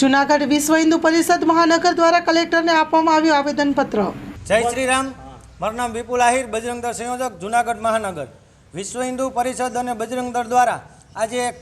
જુનાગઢ વિશ્વ હિન્દુ પરિષદ મહાનગર દ્વારા કલેક્ટરને આપવામાં આવ્યું આવેદનપત્ર. જય શ્રી રામ મારું નામ વિપુલ આહિર બજરંગ સંયોજક, જુનાગઢ મહાનગર. વિશ્વ હિન્દુ પરિષદ અને બજરંગ દળ દ્વારા આજે એક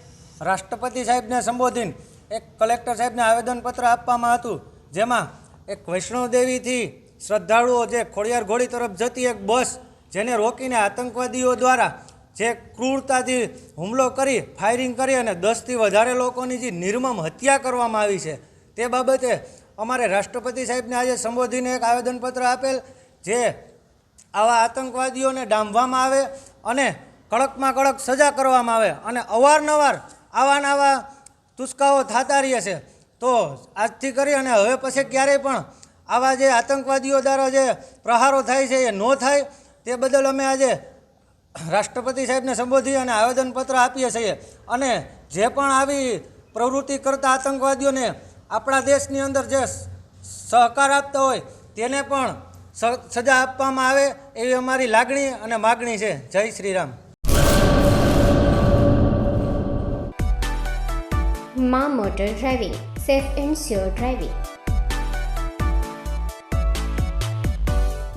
રાષ્ટ્રપતિ સાહેબને સંબોધીને એક કલેક્ટર સાહેબને આવેદનપત્ર આપવામાં હતું, જેમાં એક વૈષ્ણવદેવીથી શ્રદ્ધાળુઓ જે ખોડિયાર ઘોડી તરફ જતી એક બસ, જેને રોકીને આતંકવાદીઓ દ્વારા જે ક્રૂરતાથી હુમલો કરી ફાયરિંગ કરી અને દસથી વધારે લોકોની જે નિર્મમ હત્યા કરવામાં આવી છે, તે બાબતે અમારે રાષ્ટ્રપતિ સાહેબને આજે સંબોધીને એક આવેદનપત્ર આપેલ, જે આવા આતંકવાદીઓને ડામવામાં આવે અને કડકમાં કડક સજા કરવામાં આવે અને અવારનવાર આવા નવા તુસ્કાઓ થતા રહે છે, તો આજથી કરી અને હવે પછી ક્યારેય પણ આવા જે આતંકવાદીઓ દ્વારા જે પ્રહારો થાય છે એ ન થાય, તે બદલ અમે આજે રાષ્ટ્રપતિ સાહેબને સંબોધી અને આવેદનપત્ર આપીએ છીએ. અને જે પણ આવી પ્રવૃત્તિ કરતા આતંકવાદીઓને આપણા દેશની અંદર જે સહકાર આપતા હોય, તેને પણ સજા આપવામાં આવે એવી અમારી લાગણી અને માગણી છે. જય શ્રી રામ મા motor driving, safe and sure driving.